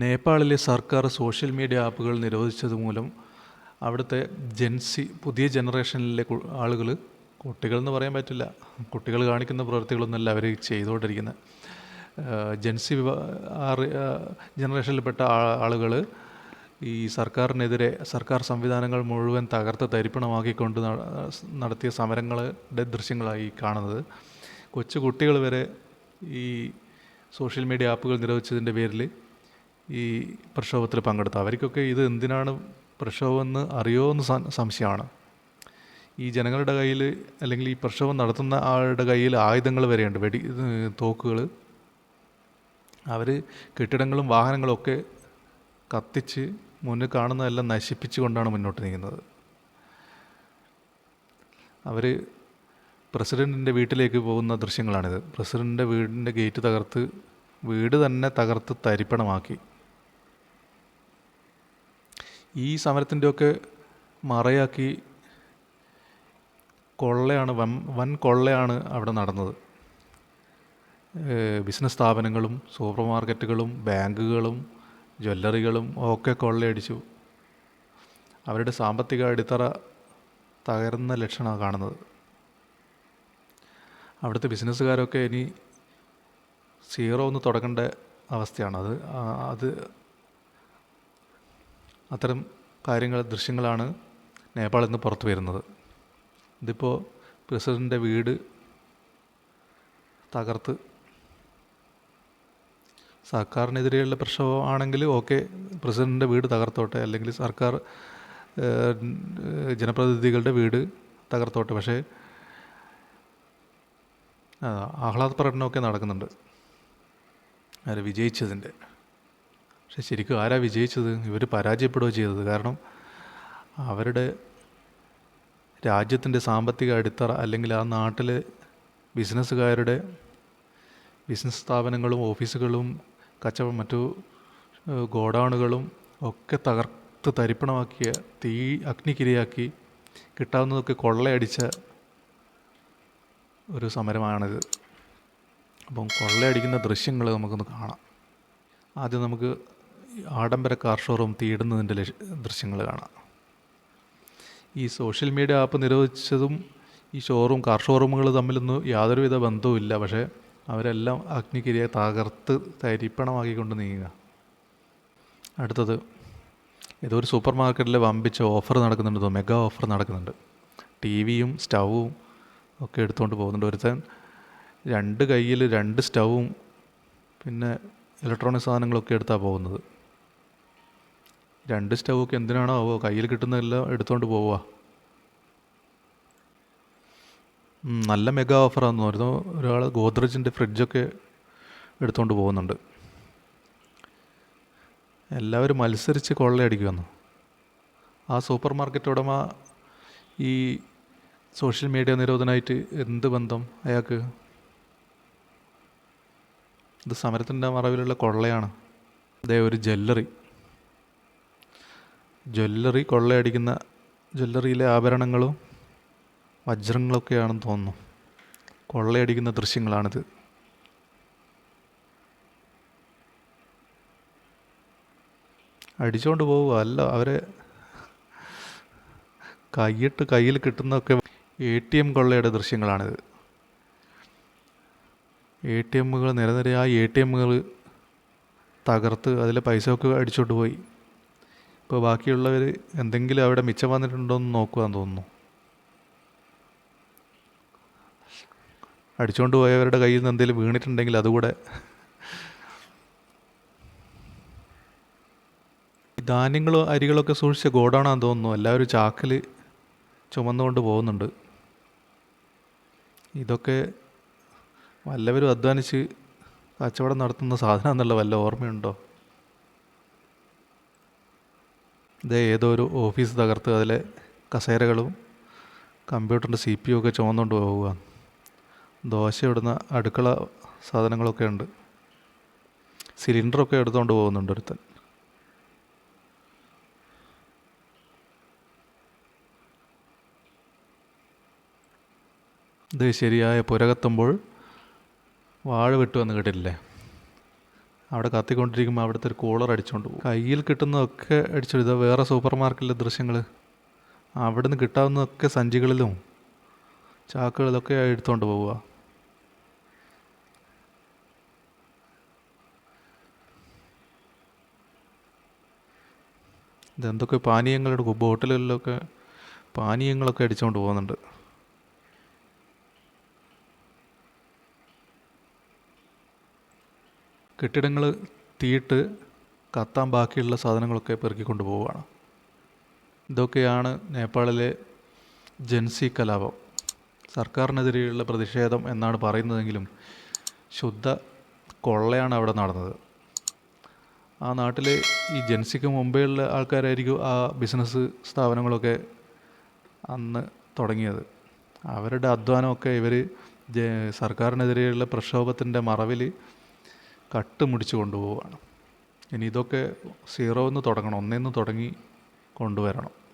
നേപ്പാളിലെ സർക്കാർ social media ആപ്പുകൾ നിരോധിച്ചത് മൂലം അവിടുത്തെ ജെൻസി പുതിയ ജനറേഷനിലെ ആളുകൾ കുട്ടികൾ എന്ന് പറയാൻ പറ്റില്ല. കുട്ടികൾ കാണിക്കുന്ന പ്രവൃത്തികളൊന്നുമല്ല അവർ ചെയ്തുകൊണ്ടിരിക്കുന്നത് ജെൻസി ജനറേഷനിൽപ്പെട്ട ആളുകൾ ഈ സർക്കാരിനെതിരെ സർക്കാർ സംവിധാനങ്ങൾ മുഴുവൻ തകർത്ത് തരിപ്പണമാക്കിക്കൊണ്ട് നടത്തിയ സമരങ്ങളുടെ ദൃശ്യങ്ങളായി കാണുന്നത്. കൊച്ചു കുട്ടികൾ വരെ ഈ സോഷ്യൽ മീഡിയ ആപ്പുകൾ നിരോധിച്ചതിന്റെ പേരിൽ ഈ പ്രക്ഷോഭത്തിൽ പങ്കെടുത്ത അവർക്കൊക്കെ ഇത് എന്തിനാണ് പ്രക്ഷോഭമെന്ന് എന്ന് സംശയമാണ്. ഈ ജനങ്ങളുടെ കയ്യിൽ അല്ലെങ്കിൽ ഈ പ്രക്ഷോഭം നടത്തുന്ന ആളുടെ കയ്യിൽ ആയുധങ്ങൾ വരെയുണ്ട്. വെടി തോക്കുകൾ അവർ കെട്ടിടങ്ങളും വാഹനങ്ങളും ഒക്കെ കത്തിച്ച് മുന്നിൽ കാണുന്നതെല്ലാം നശിപ്പിച്ചു കൊണ്ടാണ് മുന്നോട്ട് നീങ്ങുന്നത്. അവർ പ്രസിഡന്റിന്റെ വീട്ടിലേക്ക് പോകുന്ന ദൃശ്യങ്ങളാണിത്. പ്രസിഡന്റിന്റെ വീടിന്റെ ഗേറ്റ് തകർത്ത് വീട് തന്നെ തകർത്ത് തരിപ്പണമാക്കി. ഈ സമരത്തിന്റെയൊക്കെ മറയാക്കി കൊള്ളയാണ് വൻ വൻ കൊള്ളയാണ് അവിടെ നടന്നത്. ബിസിനസ് സ്ഥാപനങ്ങളും സൂപ്പർ മാർക്കറ്റുകളും ബാങ്കുകളും ജ്വല്ലറികളും ഒക്കെ കൊള്ളയടിച്ചു. അവരുടെ സാമ്പത്തിക അടിത്തറ തകർന്ന ലക്ഷണമാണ് കാണുന്നത്. അവിടുത്തെ ബിസിനസ്സുകാരൊക്കെ ഇനി സീറോ ഒന്ന് തുടങ്ങേണ്ട അവസ്ഥയാണ്. അത് അത് അത്തരം കാര്യങ്ങൾ ദൃശ്യങ്ങളാണ് നേപ്പാളിൽ നിന്ന് പുറത്തു വരുന്നത്. ഇതിപ്പോൾ പ്രസിഡന്റെ വീട് തകർത്ത് സർക്കാരിനെതിരെയുള്ള പ്രശ്നമാണെങ്കിൽ ഓക്കെ പ്രസിഡന്റെ വീട് തകർത്തോട്ടെ അല്ലെങ്കിൽ സർക്കാർ ജനപ്രതിനിധികളുടെ വീട് തകർത്തോട്ടെ. പക്ഷേ ആഹ്ലാദ പ്രകടനമൊക്കെ നടക്കുന്നുണ്ട്. അവർ വിജയിച്ചതിന്റെ പക്ഷെ ശരിക്കും ആരാ വിജയിച്ചത്? ഇവർ പരാജയപ്പെടുകയോ ചെയ്തത്? കാരണം അവരുടെ രാജ്യത്തിന്റെ സാമ്പത്തിക അടിത്തറ അല്ലെങ്കിൽ ആ നാട്ടിലെ ബിസിനസ്സുകാരുടെ ബിസിനസ് സ്ഥാപനങ്ങളും ഓഫീസുകളും കച്ചവട മറ്റു ഗോഡൗണുകളും ഒക്കെ തകർത്ത് തരിപ്പണമാക്കിയ തീ അഗ്നിക്കിരയാക്കി കിട്ടാവുന്നതൊക്കെ കൊള്ളയടിച്ച ഒരു സമരമാണിത്. അപ്പം കൊള്ളയടിക്കുന്ന ദൃശ്യങ്ങൾ നമുക്കൊന്ന് കാണാം. ആദ്യം നമുക്ക് ആഡംബര കാർ ഷോറൂം തീടുന്നതിന്റെ ദൃശ്യങ്ങൾ കാണാം. ഈ സോഷ്യൽ മീഡിയ ആപ്പ് നിരോധിച്ചതും ഈ ഷോറൂം കാർ ഷോറൂമുകൾ തമ്മിലൊന്നും യാതൊരുവിധ ബന്ധവുമില്ല. പക്ഷേ അവരെല്ലാം അഗ്നിക്കിരയെ തകർത്ത് തരിപ്പണമാക്കിക്കൊണ്ട് നീങ്ങുക. അടുത്തത് ഏതോ ഒരു സൂപ്പർ മാർക്കറ്റിൽ വമ്പിച്ച ഓഫർ നടക്കുന്നുണ്ട്. മെഗാ ഓഫർ നടക്കുന്നുണ്ട്. ടി വിയും സ്റ്റൗവും ഒക്കെ എടുത്തുകൊണ്ട് പോകുന്നുണ്ട്. ഒരുത്തൻ രണ്ട് കയ്യിൽ രണ്ട് സ്റ്റൗവും പിന്നെ ഇലക്ട്രോണിക് സാധനങ്ങളൊക്കെ എടുത്താണ് പോകുന്നത്. രണ്ട് സ്റ്റൗക്ക് എന്തിനാണോ ആവോ? കയ്യിൽ കിട്ടുന്നതെല്ലാം എടുത്തുകൊണ്ട് പോവുക നല്ല മെഗാ ഓഫറാന്ന് പറഞ്ഞു ഒരാൾ ഗോദ്രജിന്റെ ഫ്രിഡ്ജൊക്കെ എടുത്തുകൊണ്ട് പോകുന്നുണ്ട്. എല്ലാവരും മത്സരിച്ച് കൊള്ളയടിക്കുമെന്നു ആ സൂപ്പർ മാർക്കറ്റ് ഉടമ ഈ സോഷ്യൽ മീഡിയ നിരോധനമായിട്ട് എന്ത് ബന്ധം അയാൾക്ക്? ഇത് സമരത്തിന്റെ മറവിലുള്ള കൊള്ളയാണ്. അതേ ഒരു ജ്വല്ലറി. ജ്വല്ലറി കൊള്ളയടിക്കുന്ന ജ്വല്ലറിയിലെ ആഭരണങ്ങളും വജ്രങ്ങളൊക്കെയാണെന്ന് തോന്നുന്നു. കൊള്ളയടിക്കുന്ന ദൃശ്യങ്ങളാണിത്. അടിച്ചുകൊണ്ട് പോവുക. അല്ല അവരെ കൈയിട്ട് കയ്യിൽ കിട്ടുന്നതൊക്കെ എ ടി എം കൊള്ളയുടെ ദൃശ്യങ്ങളാണിത്. എ ടി എമ്മുകൾ നിരനിരയായി എ ടി എമ്മുകൾ തകർത്ത് അതിലെ പൈസ ഒക്കെ അടിച്ചോണ്ട് പോയി. ഇപ്പോൾ ബാക്കിയുള്ളവർ എന്തെങ്കിലും അവിടെ മിച്ചം വന്നിട്ടുണ്ടോ എന്ന് നോക്കുകയെന്ന് തോന്നുന്നു. അടിച്ചുകൊണ്ട് പോയവരുടെ കയ്യിൽ നിന്ന് എന്തെങ്കിലും വീണിട്ടുണ്ടെങ്കിൽ അതുകൂടെ. ധാന്യങ്ങളോ അരികളൊക്കെ സൂക്ഷിച്ച ഗോഡൗണാന്ന് തോന്നുന്നു. എല്ലാവരും ചാക്കിൽ ചുമന്നുകൊണ്ട് പോകുന്നുണ്ട്. ഇതൊക്കെ വല്ലവരും അധ്വാനിച്ച് കച്ചവടം നടത്തുന്ന സാധനം എന്നുള്ള വല്ല ഓർമ്മയുണ്ടോ? ഇത് ഏതോ ഒരു ഓഫീസ് തകർത്ത് അതിലെ കസേരകളും കമ്പ്യൂട്ടറിന്റെ സി പി ഒക്കെ ചുമന്നുകൊണ്ട് പോവുക. ദോശ ഇടുന്ന അടുക്കള സാധനങ്ങളൊക്കെ ഉണ്ട്. സിലിണ്ടറൊക്കെ എടുത്തുകൊണ്ട് പോകുന്നുണ്ട് ഒരുത്തൻ. ഇത് ശരിയായ പുരകത്തുമ്പോൾ വാഴ വിട്ടു എന്ന് കേട്ടിട്ടില്ലേ? അവിടെ കത്തിക്കൊണ്ടിരിക്കുമ്പോൾ അവിടുത്തെ ഒരു കൂളർ അടിച്ചുകൊണ്ട് പോകും. കയ്യിൽ കിട്ടുന്നതൊക്കെ അടിച്ചു ഇതാ വേറെ സൂപ്പർ മാർക്കറ്റിലെ ദൃശ്യങ്ങൾ അവിടെ നിന്ന് കിട്ടാവുന്നതൊക്കെ സഞ്ചികളിലും ചാക്കുകളിലൊക്കെ എടുത്തുകൊണ്ട് പോവുക. ഇതെന്തൊക്കെ പാനീയങ്ങളുടെ ബോട്ടിലുകളിലൊക്കെ പാനീയങ്ങളൊക്കെ അടിച്ചുകൊണ്ട് പോകുന്നുണ്ട്. കെട്ടിടങ്ങൾ തീയിട്ട് കത്താൻ ബാക്കിയുള്ള സാധനങ്ങളൊക്കെ പെറുക്കി കൊണ്ടുപോവുകയാണ്. ഇതൊക്കെയാണ് നേപ്പാളിലെ ജൻസി കലാപം. സർക്കാരിനെതിരെയുള്ള പ്രതിഷേധം എന്നാണ് പറയുന്നതെങ്കിലും ശുദ്ധ കൊള്ളയാണ് അവിടെ നടന്നത്. ആ നാട്ടിലെ ഈ ജൻസിക്ക് മുമ്പേയുള്ള ആൾക്കാരായിരിക്കും ആ ബിസിനസ് സ്ഥാപനങ്ങളൊക്കെ അന്ന് തുടങ്ങിയത്. അവരുടെ അധ്വാനമൊക്കെ ഇവർ സർക്കാരിനെതിരെയുള്ള പ്രക്ഷോഭത്തിന്റെ മറവിൽ കട്ടുമുടിച്ച് കൊണ്ടുപോവുകയാണ്. ഇനി ഇതൊക്കെ സീറോ എന്ന് തുടങ്ങണം ഒന്നേന്ന് തുടങ്ങി കൊണ്ടുവരണം.